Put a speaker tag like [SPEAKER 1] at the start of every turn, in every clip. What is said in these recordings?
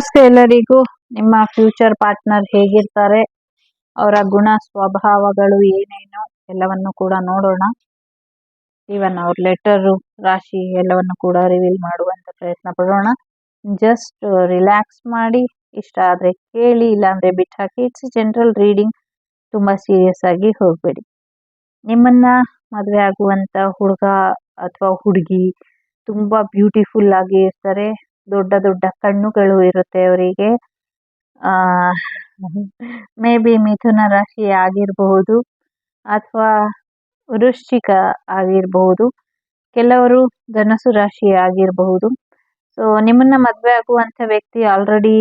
[SPEAKER 1] ನಮಸ್ತೆ ಎಲ್ಲರಿಗೂ. ನಿಮ್ಮ ಫ್ಯೂಚರ್ ಪಾರ್ಟ್ನರ್ ಹೇಗಿರ್ತಾರೆ? ಅವರ ಗುಣ, ಸ್ವಭಾವಗಳು ಏನೇನು? ಎಲ್ಲವನ್ನು ಕೂಡ ನೋಡೋಣ. ಈವನ್ ಅವ್ರ ಲೆಟರು, ರಾಶಿ ಎಲ್ಲವನ್ನು ಕೂಡ ರಿವೀಲ್ ಮಾಡುವಂತ ಪ್ರಯತ್ನ ಪಡೋಣ. ಜಸ್ಟ್ ರಿಲ್ಯಾಕ್ಸ್ ಮಾಡಿ, ಇಷ್ಟ ಆದ್ರೆ ಕೇಳಿ, ಇಲ್ಲಾಂದ್ರೆ ಬಿಟ್ ಹಾಕಿ ಇಟ್ಸ್ ಜನರಲ್ ರೀಡಿಂಗ್ ತುಂಬಾ ಸೀರಿಯಸ್ ಆಗಿ ಹೋಗಬೇಡಿ. ನಿಮ್ಮನ್ನ ಮದುವೆ ಆಗುವಂತ ಹುಡುಗ ಅಥವಾ ಹುಡುಗಿ ತುಂಬಾ ಬ್ಯೂಟಿಫುಲ್ ಆಗಿ ಇರ್ತಾರೆ. ದೊಡ್ಡ ದೊಡ್ಡ ಕಣ್ಣುಗಳು ಇರುತ್ತೆ ಅವರಿಗೆ. ಆ ಮೇ ಬಿ ಮಿಥುನ ರಾಶಿ ಆಗಿರಬಹುದು ಅಥವಾ ವೃಶ್ಚಿಕ ಆಗಿರಬಹುದು. ಕೆಲವರು ಧನಸು ರಾಶಿ ಆಗಿರಬಹುದು. ಸೊ ನಿಮ್ಮನ್ನ ಮದುವೆ ಆಗುವಂತ ವ್ಯಕ್ತಿ ಆಲ್ರೆಡಿ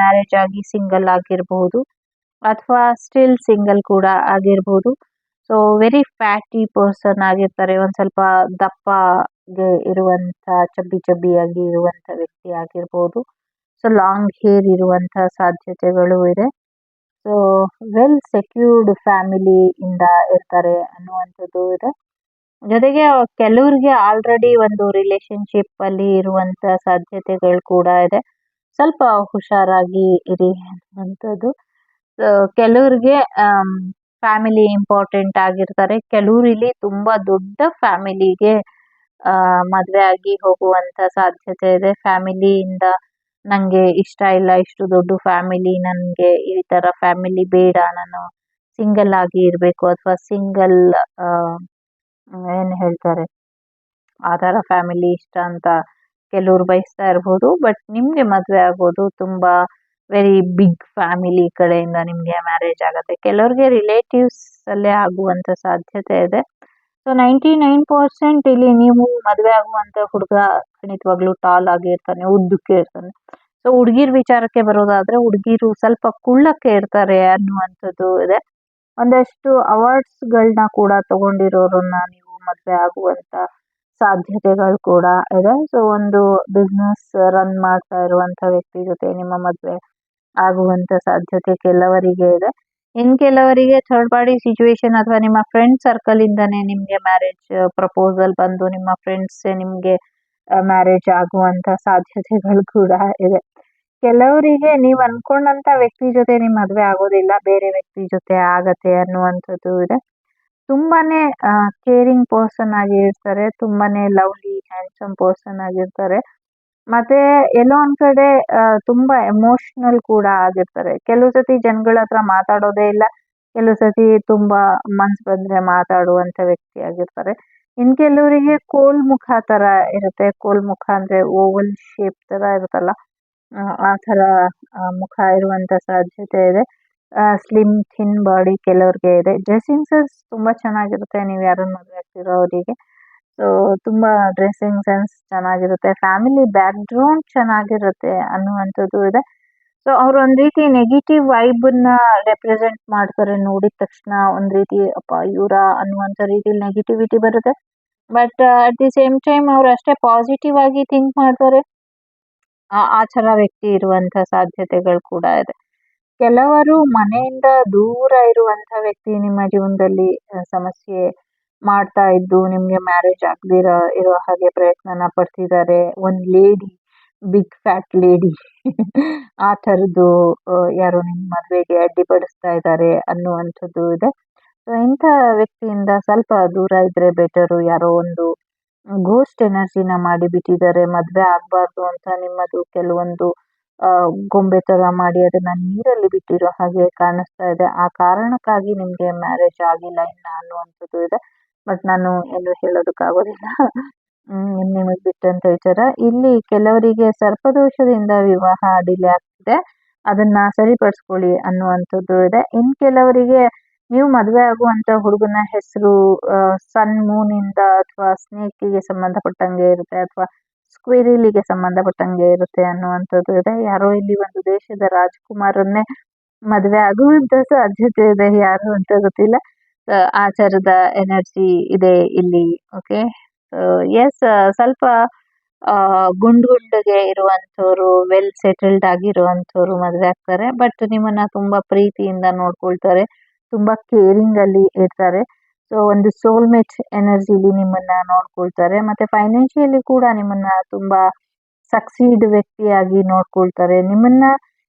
[SPEAKER 1] ಮ್ಯಾರೇಜ್ ಆಗಿ ಸಿಂಗಲ್ ಆಗಿರಬಹುದು ಅಥವಾ ಸ್ಟಿಲ್ ಸಿಂಗಲ್ ಕೂಡ ಆಗಿರಬಹುದು. ಸೊ ವೆರಿ ಫ್ಯಾಟಿ ಪರ್ಸನ್ ಆಗಿರ್ತಾರೆ. ಒಂದು ಸ್ವಲ್ಪ ದಪ್ಪ ಇರುವಂತ ಚಬ್ಬಿ ಚಬ್ಬಿಯಾಗಿ ಇರುವಂತಹ ವ್ಯಕ್ತಿ ಆಗಿರ್ಬೋದು. ಸೊ ಲಾಂಗ್ ಹೇರ್ ಇರುವಂತಹ ಸಾಧ್ಯತೆಗಳು ಇದೆ. ಸೊ ವೆಲ್ ಸೆಕ್ಯೂರ್ಡ್ ಫ್ಯಾಮಿಲಿ ಇಂದ ಇರ್ತಾರೆ ಅನ್ನುವಂಥದ್ದು ಇದೆ. ಜೊತೆಗೆ ಕೆಲವ್ರಿಗೆ ಆಲ್ರೆಡಿ ಒಂದು ರಿಲೇಶನ್ಶಿಪ್ ಅಲ್ಲಿ ಇರುವಂತಹ ಸಾಧ್ಯತೆಗಳು ಕೂಡ ಇದೆ. ಸ್ವಲ್ಪ ಹುಷಾರಾಗಿ ಇರಿ ಅನ್ನುವಂಥದ್ದು. ಕೆಲವ್ರಿಗೆ ಫ್ಯಾಮಿಲಿ ಇಂಪಾರ್ಟೆಂಟ್ ಆಗಿರ್ತಾರೆ. ಕೆಲವ್ರು ಇಲ್ಲಿ ತುಂಬಾ ದೊಡ್ಡ ಫ್ಯಾಮಿಲಿಗೆ ಮದುವೆ ಆಗಿ ಹೋಗುವಂತ ಸಾಧ್ಯತೆ ಇದೆ. ಫ್ಯಾಮಿಲಿ ಇಂದ ನಂಗೆ ಇಷ್ಟ ಇಲ್ಲ, ಇಷ್ಟು ದೊಡ್ಡ ಫ್ಯಾಮಿಲಿ ನನಗೆ ಈ ತರ ಫ್ಯಾಮಿಲಿ ಬೇಡ. ನಾನು ಸಿಂಗಲ್ ಆಗಿ ಇರಬೇಕು ಅಥವಾ ಸಿಂಗಲ್ ಏನ್ ಹೇಳ್ತಾರೆ? ಆ ತರ ಫ್ಯಾಮಿಲಿ ಇಷ್ಟ ಅಂತ ಕೆಲವ್ರು ಬಯಸ್ತಾ ಇರ್ಬೋದು. ಬಟ್ ನಿಮ್ಗೆ ಮದುವೆ ಆಗೋದು ತುಂಬಾ ವೆರಿ ಬಿಗ್ ಫ್ಯಾಮಿಲಿ ಕಡೆಯಿಂದ ನಿಮ್ಗೆ ಮ್ಯಾರೇಜ್ ಆಗುತ್ತೆ. ಕೆಲವ್ರಿಗೆ ರಿಲೇಟಿವ್ಸ್ ಅಲ್ಲೇ ಆಗುವಂತ ಸಾಧ್ಯತೆ ಇದೆ. ಸೊ ನೈಂಟಿ ನೈನ್ ಪರ್ಸೆಂಟ್ ಇಲ್ಲಿ ನೀವು ಮದುವೆ ಆಗುವಂತ ಹುಡುಗ ಖಂಡಿತವಾಗ್ಲೂ ಟಾಲ್ ಆಗಿರ್ತಾನೆ ಉದ್ದಕ್ಕೆ ಇರ್ತಾನೆ. ಸೊ ಹುಡುಗಿರ್ ವಿಚಾರಕ್ಕೆ ಬರೋದಾದ್ರೆ ಹುಡುಗಿರು ಸ್ವಲ್ಪ ಕುಳ್ಳಕ್ಕೆ ಇರ್ತಾರೆ ಅನ್ನುವಂಥದ್ದು ಇದೆ. ಒಂದಷ್ಟು ಅವಾರ್ಡ್ಸ್ ಗಳನ್ನ ಕೂಡ ತಗೊಂಡಿರೋರನ್ನ ನೀವು ಮದುವೆ ಆಗುವಂತ ಸಾಧ್ಯತೆಗಳು ಕೂಡ ಇದೆ. ಸೊ ಒಂದು ಬಿಸ್ನೆಸ್ ರನ್ ಮಾಡ್ತಾ ಇರುವಂತ ವ್ಯಕ್ತಿ ಜೊತೆ ನಿಮ್ಮ ಮದುವೆ ಆಗುವಂತ ಸಾಧ್ಯತೆ ಕೆಲವರಿಗೆ ಇದೆ. ಇನ್ ಕೆಲವರಿಗೆ ಥರ್ಡ್ ಪಾರ್ಟಿ ಸಿಚುವೇಶನ್ ಅಥವಾ ನಿಮ್ಮ ಫ್ರೆಂಡ್ ಸರ್ಕಲ್ ಇಂದಾನೆ ನಿಮ್ಗೆ ಮ್ಯಾರೇಜ್ ಪ್ರಪೋಸಲ್ ಬಂದು ನಿಮ್ಮ ಫ್ರೆಂಡ್ಸ್ ನಿಮ್ಗೆ ಮ್ಯಾರೇಜ್ ಆಗುವಂತ ಸಾಧ್ಯತೆಗಳು ಕೂಡ ಇದೆ. ಕೆಲವರಿಗೆ ನೀವು ಅನ್ಕೊಂಡಂತ ವ್ಯಕ್ತಿ ಜೊತೆ ನಿಮ್ ಮದ್ವೆ ಆಗೋದಿಲ್ಲ, ಬೇರೆ ವ್ಯಕ್ತಿ ಜೊತೆ ಆಗತ್ತೆ ಅನ್ನುವಂಥದ್ದು ಇದೆ. ತುಂಬಾನೇ ಕೇರಿಂಗ್ ಪರ್ಸನ್ ಆಗಿರ್ತಾರೆ ತುಂಬಾನೇ ಲವ್ಲಿ ಹ್ಯಾಂಡ್ಸಮ್ ಪರ್ಸನ್ ಆಗಿರ್ತಾರೆ ಮತ್ತೆ ಎಲ್ಲೋ ಒಂದ್ ಕಡೆ ತುಂಬಾ ಎಮೋಷನಲ್ ಕೂಡ ಆಗಿರ್ತಾರೆ. ಕೆಲವು ಸತಿ ಜನಗಳ ಹತ್ರ ಮಾತಾಡೋದೇ ಇಲ್ಲ. ಕೆಲವು ಸತಿ ತುಂಬಾ ಮನ್ಸ್ ಬಂದ್ರೆ ಮಾತಾಡುವಂತ ವ್ಯಕ್ತಿ ಆಗಿರ್ತಾರೆ. ಇನ್ ಕೆಲವರಿಗೆ ಕೋಲ್ ಮುಖ ತರ ಇರುತ್ತೆ. ಕೋಲ್ ಮುಖ ಅಂದ್ರೆ ಓವಲ್ ಶೇಪ್ ತರ ಇರುತ್ತಲ್ಲ, ಆ ತರ ಮುಖ ಇರುವಂತ ಸಾಧ್ಯತೆ ಇದೆ. ಸ್ಲಿಮ್, ಥಿನ್ ಬಾಡಿ ಕೆಲವ್ರಿಗೆ ಇದೆ. ಡ್ರೆಸ್ಸಿಂಗ್ ಸೆನ್ಸ್ ತುಂಬಾ ಚೆನ್ನಾಗಿರುತ್ತೆ. ನೀವು ಯಾರನ್ನ ಮದುವೆ ಆಗ್ತಿರೋ ಅವರಿಗೆ. ಸೊ ತುಂಬಾ ಡ್ರೆಸ್ಸಿಂಗ್ ಸೆನ್ಸ್ ಚೆನ್ನಾಗಿರುತ್ತೆ. ಫ್ಯಾಮಿಲಿ ಬ್ಯಾಕ್ ಗ್ರೌಂಡ್ ಚೆನ್ನಾಗಿರುತ್ತೆ ಅನ್ನುವಂಥದ್ದು ಇದೆ. ಸೊ ಅವ್ರು ಒಂದ್ ರೀತಿ ನೆಗೆಟಿವ್ ವೈಬ್ನ ರೆಪ್ರೆಸೆಂಟ್ ಮಾಡ್ತಾರೆ ನೋಡಿದ ತಕ್ಷಣ. ಒಂದ್ ರೀತಿ, ಅಪ್ಪ, ಇವರ? ಅನ್ನುವಂತ ರೀತಿ ನೆಗೆಟಿವಿಟಿ ಬರುತ್ತೆ. But at the same time ಅವ್ರು ಅಷ್ಟೇ ಪಾಸಿಟಿವ್ ಆಗಿ ಥಿಂಕ್ ಮಾಡ್ತಾರೆ. ಆ ಥರ ವ್ಯಕ್ತಿ ಇರುವಂತ ಸಾಧ್ಯತೆಗಳು ಕೂಡ ಇದೆ. ಕೆಲವರು ಮನೆಯಿಂದ ದೂರ ಇರುವಂತ ವ್ಯಕ್ತಿ ನಿಮ್ಮ ಜೀವನದಲ್ಲಿ ಸಮಸ್ಯೆ ಮಾಡ್ತಾ ಇದ್ದು ನಿಮಗೆ ಮ್ಯಾರೇಜ್ ಆಗದಿರ, ಇರೋ ಹಾಗೆ ಪ್ರಯತ್ನನ ಪಡ್ತಿದ್ದಾರೆ ಒಂದು ಲೇಡಿ ಬಿಗ್ ಫ್ಯಾಟ್ ಲೇಡಿ ಆ ತರದ್ದು ಯಾರೋ ನಿಮ್ಮ ಮದುವೆಗೆ ಅಡ್ಡಿಪಡಿಸ್ತಾ ಇದ್ದಾರೆ ಅನ್ನುವಂಥದ್ದು ಇದೆ. ಸೊ ಇಂಥ ವ್ಯಕ್ತಿಯಿಂದ ಸ್ವಲ್ಪ ದೂರ ಇದ್ರೆ ಬೆಟರು ಯಾರೋ ಒಂದು ಗೋಸ್ಟ್ ಎನರ್ಜಿನ ಮಾಡಿ ಬಿಟ್ಟಿದ್ದಾರೆ ಮದ್ವೆ ಆಗ್ಬಾರ್ದು ಅಂತ ನಿಮ್ಮದು ಕೆಲವೊಂದು ಗೊಂಬೆ ತರ ಮಾಡಿ ಅದನ್ನ ನೀರಲ್ಲಿ ಬಿಟ್ಟಿರೋ ಹಾಗೆ ಕಾಣಿಸ್ತಾ ಇದೆ. ಆ ಕಾರಣಕ್ಕಾಗಿ ನಿಮಗೆ ಮ್ಯಾರೇಜ್ ಆಗಿಲ್ಲ ಇನ್ನ ಅನ್ನುವಂಥದ್ದು ಇದೆ. ಬಟ್ ನಾನು ಏನು ಹೇಳೋದಕ್ಕಾಗೋದಿಲ್ಲ. ನಿಮ್ ನಿಮಗ್ ಬಿಟ್ಟಂತ ವಿಚಾರ. ಇಲ್ಲಿ ಕೆಲವರಿಗೆ ಸರ್ಪದೋಷದಿಂದ ವಿವಾಹ ಡಿಲೇ ಆಗ್ತಿದೆ. ಅದನ್ನ ಸರಿಪಡಿಸ್ಕೊಳ್ಳಿ ಅನ್ನುವಂಥದ್ದು ಇದೆ. ಇನ್ ಕೆಲವರಿಗೆ ನೀವು ಮದುವೆ ಆಗುವಂತ ಹುಡುಗನ ಹೆಸರು ಸನ್, ಮೂನ್ ಇಂದ ಅಥವಾ ಸ್ನೇಕಿಗೆ ಸಂಬಂಧಪಟ್ಟಂಗೆ ಇರುತ್ತೆ ಅಥವಾ ಸ್ಕ್ವಿರಿಲಿಗೆ ಸಂಬಂಧಪಟ್ಟಂಗೆ ಇರುತ್ತೆ ಅನ್ನುವಂಥದ್ದು ಇದೆ. ಯಾರೋ ಇಲ್ಲಿ ಒಂದು ದೇಶದ ರಾಜಕುಮಾರನ್ನೇ ಮದುವೆ ಆಗುವಂತ ಸಾಧ್ಯತೆ ಇದೆ ಯಾರು ಅಂತ ಗೊತ್ತಿಲ್ಲ. ಆಚಾರದ ಎನರ್ಜಿ ಇದೆ ಇಲ್ಲಿ ಓಕೆ ಎಸ್ ಸ್ವಲ್ಪ ಗುಂಡ್ ಗುಂಡಿಗೆ ಇರುವಂಥವ್ರು ವೆಲ್ ಸೆಟಲ್ಡ್ ಆಗಿರುವಂತವ್ರು ಮದುವೆ ಆಗ್ತಾರೆ ಬಟ್ ನಿಮ್ಮನ್ನ ತುಂಬಾ ಪ್ರೀತಿಯಿಂದ ನೋಡ್ಕೊಳ್ತಾರೆ, ತುಂಬಾ ಕೇರಿಂಗ್ ಅಲ್ಲಿ ಇರ್ತಾರೆ. ಸೊ ಒಂದು ಸೋಲ್ಮೇಟ್ ಎನರ್ಜಿಲಿ ನಿಮ್ಮನ್ನ ನೋಡ್ಕೊಳ್ತಾರೆ, ಮತ್ತೆ ಫೈನಾನ್ಷಿಯಲಿ ಕೂಡ ನಿಮ್ಮನ್ನ ತುಂಬಾ ಸಕ್ಸೀಡ್ ವ್ಯಕ್ತಿಯಾಗಿ ನೋಡ್ಕೊಳ್ತಾರೆ. ನಿಮ್ಮನ್ನ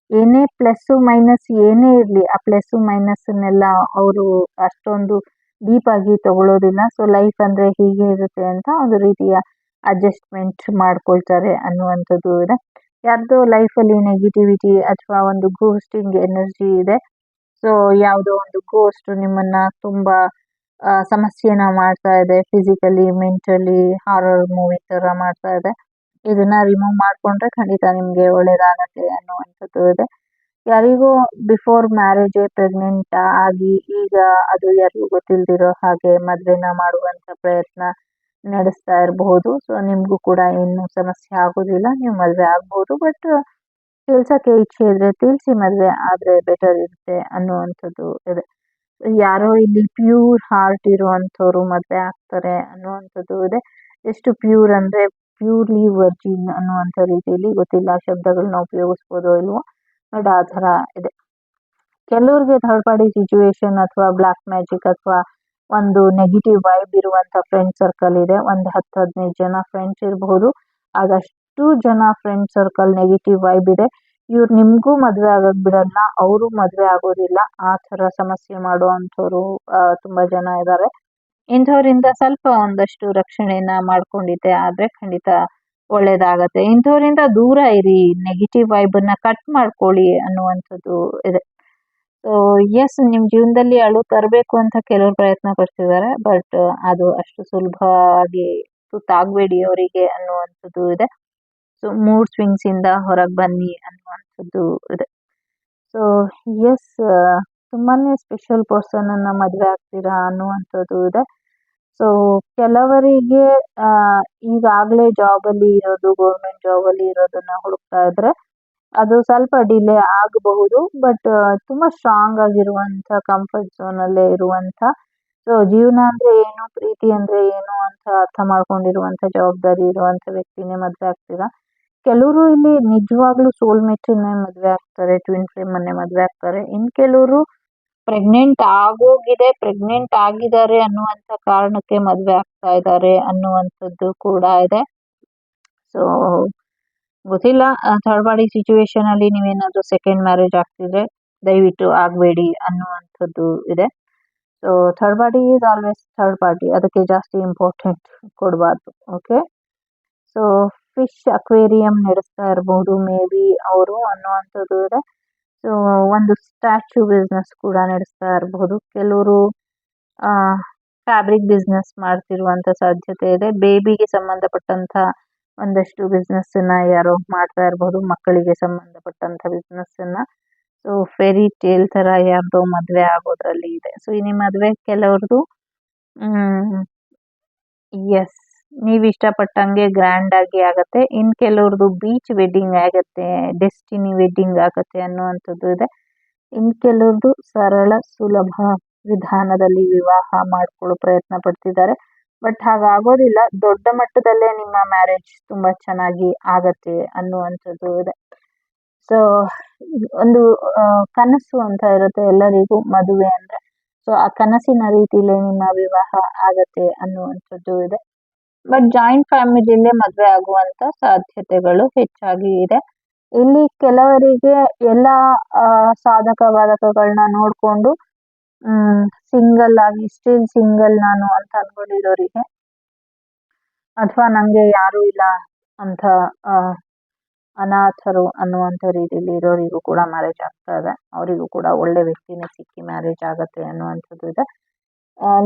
[SPEAKER 1] ಏನೇ ಪ್ಲಸ್ ಮೈನಸ್ ಏನೇ ಇರಲಿ, ಆ ಪ್ಲಸ್ ಮೈನಸ್ನೆಲ್ಲ ಅವರು ಅಷ್ಟೊಂದು ಡೀಪ್ ಆಗಿ ತಗೊಳ್ಳೋದಿಲ್ಲ ಸೊ ಲೈಫ್ ಅಂದ್ರೆ ಹೀಗೆ ಇರುತ್ತೆ ಅಂತ ಒಂದು ರೀತಿಯ ಅಡ್ಜಸ್ಟ್ಮೆಂಟ್ ಮಾಡ್ಕೊಳ್ತಾರೆ ಅನ್ನುವಂಥದ್ದು ಇದೆ. ಯಾರ್ದೋ ಲೈಫಲ್ಲಿ ನೆಗೆಟಿವಿಟಿ ಅಥವಾ ಒಂದು ಗೋಸ್ಟಿಂಗ್ ಎನರ್ಜಿ ಇದೆ. ಸೊ ಯಾವುದೋ ಒಂದು ಗೋಸ್ಟ್ ನಿಮ್ಮನ್ನ ತುಂಬಾ ಸಮಸ್ಯೆನ ಮಾಡ್ತಾ ಇದೆ ಫಿಸಿಕಲಿ ಮೆಂಟಲಿ ಹಾರರ್ ಮೂವಿ ತರ ಮಾಡ್ತಾ ಇದೆ. ಇದನ್ನ ರಿಮೂವ್ ಮಾಡ್ಕೊಂಡ್ರೆ ಖಂಡಿತ ನಿಮಗೆ ಒಳ್ಳೇದಾಗತ್ತೆ ಅನ್ನುವಂಥದ್ದು ಇದೆ. ಯಾರಿಗೂ ಬಿಫೋರ್ ಮ್ಯಾರೇಜ್ ಪ್ರೆಗ್ನೆಂಟ್ ಆಗಿ ಈಗ ಅದು ಯಾರಿಗೂ ಗೊತ್ತಿಲ್ದಿರೋ ಹಾಗೆ ಮದ್ವೆನ ಮಾಡುವಂತ ಪ್ರಯತ್ನ ನಡೆಸ್ತಾ ಇರಬಹುದು. ಸೊ ನಿಮ್ಗೂ ಕೂಡ ಏನು ಸಮಸ್ಯೆ ಆಗೋದಿಲ್ಲ. ನೀವು ಮದ್ವೆ ಆಗ್ಬಹುದು ಬಟ್ ಕೆಲ್ಸಕ್ಕೆ ಇಚ್ಛೆ ಇದ್ರೆ ತಿಳಿಸಿ ಮದ್ವೆ ಆದ್ರೆ ಬೆಟರ್ ಇರುತ್ತೆ ಅನ್ನುವಂಥದ್ದು ಇದೆ. ಯಾರೋ ಇಲ್ಲಿ ಪ್ಯೂರ್ ಹಾರ್ಟ್ ಇರುವಂತವ್ರು ಮದ್ವೆ ಆಗ್ತಾರೆ ಅನ್ನುವಂಥದ್ದು ಇದೆ. ಎಷ್ಟು ಪ್ಯೂರ್ ಅಂದ್ರೆ ಪ್ಯೂರ್ಲಿ ವರ್ಜಿನ್ ಅನ್ನುವಂಥ ರೀತಿಯಲ್ಲಿ ಗೊತ್ತಿಲ್ಲ ಆ ಶಬ್ದಗಳನ್ನ ಉಪಯೋಗಿಸ್ಬೋದೋ ಇಲ್ವೋ ಬಟ್ ಆ ಥರ ಇದೆ. ಕೆಲವ್ರಿಗೆ ಥರ್ಡ್ ಪಾರ್ಟಿ ಸಿಚುವೇಶನ್ ಅಥವಾ ಬ್ಲಾಕ್ ಮ್ಯಾಜಿಕ್ ಅಥವಾ ಒಂದು ನೆಗೆಟಿವ್ ವೈಬ್ ಇರುವಂತ ಫ್ರೆಂಡ್ ಸರ್ಕಲ್ ಇದೆ. ಒಂದು ಹತ್ತು ಹದಿನೈದು ಜನ ಫ್ರೆಂಡ್ಸ್ ಇರಬಹುದು ಆದಷ್ಟು ಜನ ಫ್ರೆಂಡ್ ಸರ್ಕಲ್ ನೆಗೆಟಿವ್ ವೈಬ್ ಇದೆ. ಇವ್ರು ನಿಮಗೂ ಮದುವೆ ಆಗಕ್ ಬಿಡಲ್ಲ, ಅವರು ಮದುವೆ ಆಗೋದಿಲ್ಲ. ಆ ತರ ಸಮಸ್ಯೆ ಮಾಡುವಂಥವ್ರು ತುಂಬಾ ಜನ ಇದ್ದಾರೆ ಇಂಥವರಿಂದ ಸ್ವಲ್ಪ ಒಂದಷ್ಟು ರಕ್ಷಣೆಯನ್ನ ಮಾಡ್ಕೊಂಡಿದ್ದೆ, ಆದ್ರೆ ಖಂಡಿತ ಒಳ್ಳೇದಾಗತ್ತೆ. ಇಂಥವರಿಂದ ದೂರ ಇರಿ ನೆಗೆಟಿವ್ ವೈಬ್ ಅನ್ನ ಕಟ್ ಮಾಡ್ಕೊಳ್ಳಿ ಅನ್ನುವಂಥದ್ದು ಇದೆ. ಸೊ ಎಸ್ ನಿಮ್ ಜೀವನದಲ್ಲಿ ಅಳು ತರಬೇಕು ಅಂತ ಕೆಲವರು ಪ್ರಯತ್ನ ಪಡ್ತಿದ್ದಾರೆ ಬಟ್ ಅದು ಅಷ್ಟು ಸುಲಭವಾಗಿ ತುತ್ತಾಗ್ಬೇಡಿ ಅವರಿಗೆ ಅನ್ನುವಂಥದ್ದು ಇದೆ. ಸೊ ಮೂಡ್ ಸ್ವಿಂಗ್ಸ್ ಇಂದ ಹೊರಗೆ ಬನ್ನಿ ಅನ್ನುವಂಥದ್ದು ಇದೆ. ಸೊ ಎಸ್ ತುಂಬಾನೇ ಸ್ಪೆಷಲ್ ಪರ್ಸನ್ ಅನ್ನ ಮದುವೆ ಆಗ್ತೀರಾ ಅನ್ನುವಂಥದ್ದು ಇದೆ. ಸೊ ಕೆಲವರಿಗೆ ಈಗಾಗಲೇ ಜಾಬ್ ಅಲ್ಲಿ ಇರೋದು ಗೌರ್ಮೆಂಟ್ ಜಾಬ್ ಅಲ್ಲಿ ಇರೋದನ್ನ ಹುಡುಕ್ತಾ ಇದ್ರೆ ಅದು ಸ್ವಲ್ಪ ಡಿಲೇ ಆಗಬಹುದು ಬಟ್ ತುಂಬಾ ಸ್ಟ್ರಾಂಗ್ ಆಗಿರುವಂಥ ಕಂಫರ್ಟ್ ಝೋನಲ್ಲೇ ಇರುವಂಥ ಸೊ ಜೀವನ ಅಂದ್ರೆ ಏನು, ಪ್ರೀತಿ ಅಂದ್ರೆ ಏನು ಅಂತ ಅರ್ಥ ಮಾಡ್ಕೊಂಡಿರುವಂತ ಜವಾಬ್ದಾರಿ ಇರುವಂತ ವ್ಯಕ್ತಿನೇ ಮದುವೆ ಆಗ್ತೀರಾ? ಕೆಲವರು ಇಲ್ಲಿ ನಿಜವಾಗ್ಲೂ ಸೋಲ್ಮೇಟ್ ಮದುವೆ ಆಗ್ತಾರೆ ಟ್ವಿನ್ ಫ್ಲೇಮ್ ಅನ್ನೇ ಮದ್ವೆ ಆಗ್ತಾರೆ. ಇನ್ ಕೆಲವರು ಪ್ರೆಗ್ನೆಂಟ್ ಆಗೋಗಿದೆ ಪ್ರೆಗ್ನೆಂಟ್ ಆಗಿದ್ದಾರೆ ಅನ್ನುವಂತ ಕಾರಣಕ್ಕೆ ಮದುವೆ ಆಗ್ತಾ ಇದ್ದಾರೆ ಅನ್ನುವಂಥದ್ದು ಕೂಡ ಇದೆ. ಸೊ ಗೊತ್ತಿಲ್ಲ ಥರ್ಡ್ ಪಾರ್ಟಿ ಸಿಚುವೇಶನ್ ಅಲ್ಲಿ ನೀವೇನಾದ್ರೂ ಸೆಕೆಂಡ್ ಮ್ಯಾರೇಜ್ ಆಗ್ತಿದ್ರೆ ದಯವಿಟ್ಟು ಆಗಬೇಡಿ ಅನ್ನುವಂಥದ್ದು ಇದೆ. So third party is always third party ಅದಕ್ಕೆ ಜಾಸ್ತಿ ಇಂಪಾರ್ಟೆಂಟ್ ಕೊಡಬಾರ್ದು ಓಕೆ ಸೊ ಫಿಶ್ ಅಕ್ವೇರಿಯಂ ನಡೆಸ್ತಾ ಇರಬಹುದು ಮೇ ಬಿ ಅವರು ಅನ್ನುವಂಥದ್ದು ಇದೆ. ಸೊ ಒಂದು ಸ್ಟ್ಯಾಚು ಬಿಸ್ನೆಸ್ ಕೂಡ ನಡೆಸ್ತಾ ಇರಬಹುದು ಕೆಲವರು ಫ್ಯಾಬ್ರಿಕ್ ಬಿಸ್ನೆಸ್ ಮಾಡ್ತಿರುವಂತ ಸಾಧ್ಯತೆ ಇದೆ. ಬೇಬಿಗೆ ಸಂಬಂಧಪಟ್ಟಂತ ಒಂದಷ್ಟು ಬಿಸಿನೆಸ್ ಅನ್ನ ಯಾರೋ ಮಾಡ್ತಾ ಇರಬಹುದು ಮಕ್ಕಳಿಗೆ ಸಂಬಂಧಪಟ್ಟಂತ ಬಿಸಿನೆಸ್ ಅನ್ನ. ಸೊ ಫೆರಿ ಟೇಲ್ ತರ ಯಾರ್ದೋ ಮದುವೆ ಆಗೋದ್ರಲ್ಲಿ ಇದೆ. ಸೊ ಈ ಮದುವೆ ಕೆಲವರದು ಕೆಲವ್ರದ್ದು ಎಸ್ ನೀವ್ ಇಷ್ಟಪಟ್ಟಂಗೆ ಗ್ರ್ಯಾಂಡ್ ಆಗಿ ಆಗುತ್ತೆ. ಇನ್ ಕೆಲವ್ರದ್ದು ಬೀಚ್ ವೆಡ್ಡಿಂಗ್ ಆಗುತ್ತೆ ಡೆಸ್ಟಿನಿ ವೆಡ್ಡಿಂಗ್ ಆಗುತ್ತೆ ಅನ್ನುವಂಥದ್ದು ಇದೆ. ಇನ್ ಕೆಲವ್ರದ್ದು ಸರಳ, ಸುಲಭ ವಿಧಾನದಲ್ಲಿ ವಿವಾಹ ಮಾಡ್ಕೊಳ್ಳೋ ಪ್ರಯತ್ನ ಪಡ್ತಿದ್ದಾರೆ. ಬಟ್ ಹಾಗಾಗೋದಿಲ್ಲ. ದೊಡ್ಡ ಮಟ್ಟದಲ್ಲೇ ನಿಮ್ಮ ಮ್ಯಾರೇಜ್ ತುಂಬಾ ಚೆನ್ನಾಗಿ ಆಗತ್ತೆ ಅನ್ನುವಂಥದ್ದು ಇದೆ. ಸೊ ಒಂದು ಕನಸು ಅಂತ ಇರುತ್ತೆ ಎಲ್ಲರಿಗೂ ಮದುವೆ ಅಂದ್ರೆ. ಸೊ ಆ ಕನಸಿನ ರೀತಿಲೇ ನಿಮ್ಮ ವಿವಾಹ ಆಗತ್ತೆ ಅನ್ನುವಂಥದ್ದು ಇದೆ. ಬಟ್ ಜಾಯಿಂಟ್ ಫ್ಯಾಮಿಲಿಯಲ್ಲೇ ಮದುವೆ ಆಗುವಂತ ಸಾಧ್ಯತೆಗಳು ಹೆಚ್ಚಾಗಿ ಇದೆ. ಇಲ್ಲಿ ಕೆಲವರಿಗೆ ಎಲ್ಲ ಅಹ್ ಸಾಧಕ ಬಾಧಕಗಳನ್ನ ನೋಡ್ಕೊಂಡು, ಹ್ಮ್ ಸಿಂಗಲ್ ಆಗಿ ಸ್ಟಿಲ್ ಸಿಂಗಲ್ ನಾನು ಅಂತ ಅನ್ಕೊಂಡಿರೋರಿಗೆ ಅಥವಾ ನಂಗೆ ಯಾರು ಇಲ್ಲ ಅಂತ ಅಹ್ ಅನಾಥರು ಅನ್ನುವಂಥ ರೀತಿಯಲ್ಲಿ ಇರೋರಿಗೂ ಕೂಡ ಮ್ಯಾರೇಜ್ ಆಗ್ತಾ ಇದೆ. ಅವರಿಗೂ ಕೂಡ ಒಳ್ಳೆ ವ್ಯಕ್ತಿನೇ ಸಿಕ್ಕಿ ಮ್ಯಾರೇಜ್ ಆಗತ್ತೆ ಅನ್ನುವಂಥದ್ದು ಇದೆ.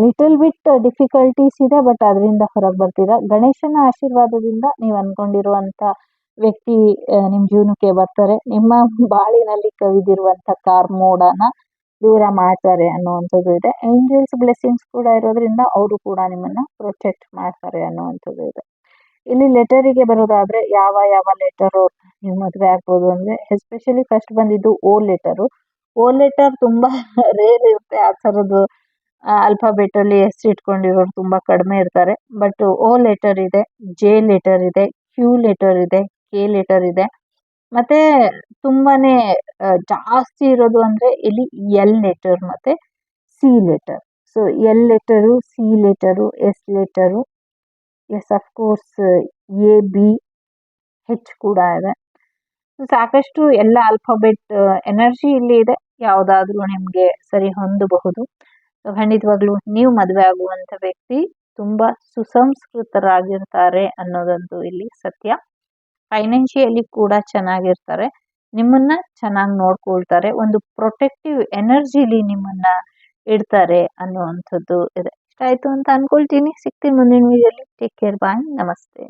[SPEAKER 1] ಲಿಟಲ್ ಬಿಟ್ ಡಿಫಿಕಲ್ಟೀಸ್ ಇದೆ ಬಟ್ ಅದರಿಂದ ಹೊರಗೆ ಬರ್ತೀರಾ? ಗಣೇಶನ ಆಶೀರ್ವಾದದಿಂದ ನೀವು ಅಂದ್ಕೊಂಡಿರುವಂಥ ವ್ಯಕ್ತಿ ನಿಮ್ಮ ನಿಮ್ ಜೀವನಕ್ಕೆ ಬರ್ತಾರೆ. ನಿಮ್ಮ ಬಾಳಿನಲ್ಲಿ ಕವಿದಿರುವಂತ ಕಾರ್ಮೋಡನ ದೂರ ಮಾಡ್ತಾರೆ ಅನ್ನುವಂಥದ್ದು ಇದೆ. ಏಂಜಲ್ಸ್ ಬ್ಲೆಸ್ಸಿಂಗ್ಸ್ ಕೂಡ ಇರೋದ್ರಿಂದ ಅವರು ಕೂಡ ನಿಮ್ಮನ್ನ ಪ್ರೊಟೆಕ್ಟ್ ಮಾಡ್ತಾರೆ ಅನ್ನುವಂಥದ್ದು ಇದೆ. ಇಲ್ಲಿ ಲೆಟರಿಗೆ ಬರೋದಾದ್ರೆ ಯಾವ ಯಾವ ಲೆಟರ್ ನೀವು ಮದುವೆ ಆಗ್ಬೋದು ಅಂದ್ರೆ ಎಸ್ಪೆಷಲಿ ಫಸ್ಟ್ ಬಂದಿದ್ದು ಓ ಲೆಟರು ಓ ಲೆಟರ್ ತುಂಬಾ ರೇರ್ ಇರುತ್ತೆ ಆ ಥರದ್ದು ಅಲ್ಫಾಬೆಟ್ ಎಸ್ ಇಟ್ಕೊಂಡಿರೋರು ತುಂಬಾ ಕಡಿಮೆ ಇರ್ತಾರೆ. ಬಟ್ ಓ ಲೆಟರ್ ಇದೆ, ಜೆ ಲೆಟರ್ ಇದೆ, ಕ್ಯೂ ಲೆಟರ್ ಇದೆ, ಕೆ ಲೆಟರ್ ಇದೆ. ಮತ್ತೆ ತುಂಬಾನೇ ಜಾಸ್ತಿ ಇರೋದು ಅಂದ್ರೆ ಇಲ್ಲಿ ಎಲ್ ಲೆಟರ್ ಮತ್ತೆ C letter. So, L letter, C letter, S letter, S of course, A, B, H ಕೂಡ ಇದೆ. ಸಾಕಷ್ಟು ಎಲ್ಲ ಆಲ್ಫಾಬೆಟ್ ಎನರ್ಜಿ ಇಲ್ಲಿ ಇದೆ. ಯಾವುದಾದ್ರೂ ನಿಮಗೆ ಸರಿ ಹೊಂದಬಹುದು. ಖಂಡಿತವಾಗ್ಲೂ ನೀವು ಮದುವೆ ಆಗುವಂತ ವ್ಯಕ್ತಿ ತುಂಬಾ ಸುಸಂಸ್ಕೃತರಾಗಿರ್ತಾರೆ ಅನ್ನೋದಂತೂ ಇಲ್ಲಿ ಸತ್ಯ. ಫೈನಾನ್ಷಿಯಲಿ ಕೂಡ ಚೆನ್ನಾಗಿರ್ತಾರೆ. ನಿಮ್ಮನ್ನ ಚೆನ್ನಾಗಿ ನೋಡ್ಕೊಳ್ತಾರೆ. ಒಂದು ಪ್ರೊಟೆಕ್ಟಿವ್ ಎನರ್ಜಿಲಿ ನಿಮ್ಮನ್ನ ಇಡ್ತಾರೆ ಅನ್ನುವಂಥದ್ದು ಇದೆ. ಇಷ್ಟ ಆಯ್ತು ಅಂತ ಅನ್ಕೊಳ್ತೀನಿ. ಸಿಗ್ತೀನಿ ಮುಂದಿನ ವಿಡಿಯೋಲಿ ಟೇಕ್ ಕೇರ್ ಬಾಯ್ ನಮಸ್ತೆ.